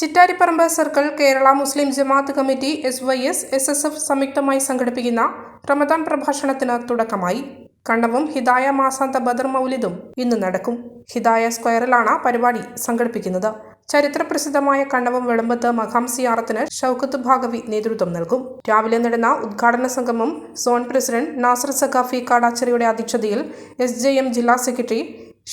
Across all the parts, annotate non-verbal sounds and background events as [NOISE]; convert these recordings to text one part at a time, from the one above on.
Chittariparamba circle Kerala Muslim Jamaat committee S Y S S S F സംയുക്തമായി സംഘടിപ്പിക്കുന്ന റമദാൻ പ്രഭാഷണത്തിന് തുടക്കമായി. കണ്ണവും ഹിദായ മാസാന്ത ബദർ മൗലിദും ഇന്ന് നടക്കും. ഹിദായ സ്ക്വയറിലാണ് പരിപാടി സംഘടിപ്പിക്കുന്നത്. ചരിത്രപ്രസിദ്ധമായ കണ്ണവും വെളുമ്പത്ത് മഖാം സിയാറത്തിന് ഷൗക്കത്ത് ഭാഗവി നേതൃത്വം നൽകും. രാവിലെ നടന്ന ഉദ്ഘാടന സംഗമം സോൺ പ്രസിഡന്റ് നാസർ സഖാഫി കാടാച്ചറിയുടെ അധ്യക്ഷതയിൽ എസ് ജെ എം ജില്ലാ സെക്രട്ടറി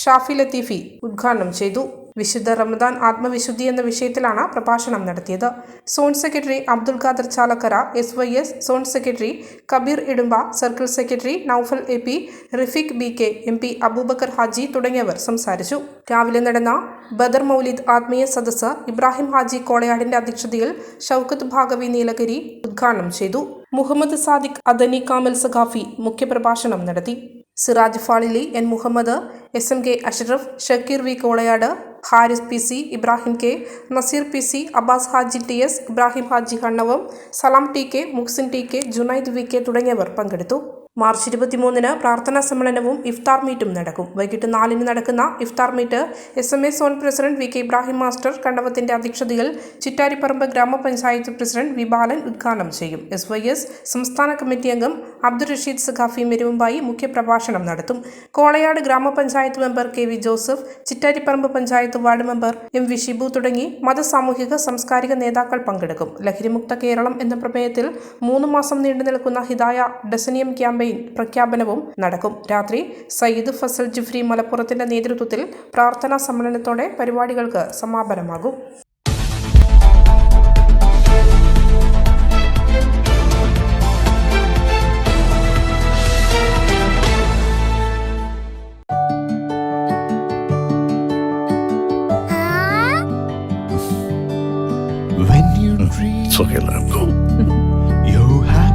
ഷാഫി ലത്തീഫി ഉദ്ഘാടനം ചെയ്തു. വിശുദ്ധ റമദാൻ ആത്മവിശുദ്ധി എന്ന വിഷയത്തിലാണ് പ്രഭാഷണം നടത്തിയത്. Zone secretary Abdul Khader Chalakkara S Y S zone secretary Kabeer Idumba circle secretary Noufal A P Rafiq B K M P Aboobacker Haji തുടങ്ങിയവർ സംസാരിച്ചു. രാവിലെ നടന്ന ബദർ മൗലിദ് ആത്മീയ സദസ്സ് ഇബ്രാഹിം ഹാജി കോളയാടിന്റെ അധ്യക്ഷതയിൽ ഷൗക്കത്ത് ഭാഗവി നീലഗിരി ഉദ്ഘാടനം ചെയ്തു. മുഹമ്മദ് സാദിഖ് അദനി കാമൽ സഖാഫി മുഖ്യപ്രഭാഷണം നടത്തി. Siraj Fazili N Muhammad S M K Ashraf Shakir V Kolayad Haris P C Ibrahim K Nazeer P C Abbas Haji T S Ibrahim Haji Kannavam Salam T K Muhsin T K Junaid V K തുടങ്ങിയവർ പങ്കെടുത്തു. March ഇരുപത്തിമൂന്നിന് പ്രാർത്ഥനാ സമ്മേളനവും ഇഫ്താർ മീറ്റും നടക്കും. വൈകിട്ട് നാലിന് നടക്കുന്ന iftar meet S M A zone president V K Ibrahim master കണ്ടവത്തിന്റെ അധ്യക്ഷതയിൽ ചിറ്റാരിപ്പറമ്പ് ഗ്രാമപഞ്ചായത്ത് പ്രസിഡന്റ് വി ബാലൻ ഉദ്ഘാടനം ചെയ്യും. എസ് വൈ എസ് സംസ്ഥാന കമ്മിറ്റി അംഗം അബ്ദുൾ റഷീദ് സഖാഫി മെരുവുമ്പായി മുഖ്യപ്രഭാഷണം നടത്തും. കോളയാട് ഗ്രാമപഞ്ചായത്ത് member K V Joseph Chittariparamba panchayat ward member M V Shibu തുടങ്ങി മതസാമൂഹിക സാംസ്കാരിക നേതാക്കൾ പങ്കെടുക്കും. ലഹരിമുക്ത കേരളം എന്ന പ്രമേയത്തിൽ മൂന്ന് മാസം നീണ്ടു നിൽക്കുന്ന ഹിദായ ഡസനിയം ക്യാമ്പയിൻ പ്രഖ്യാപനവും നടക്കും. രാത്രി സയ്യിദ് ഫസൽ ജിഫ്രി മലപ്പുറത്തിന്റെ നേതൃത്വത്തിൽ പ്രാർത്ഥനാ സമ്മേളനത്തോടെ പരിപാടികൾക്ക് സമാപനമാകും. When you dream It's okay, let him go. [LAUGHS] happy.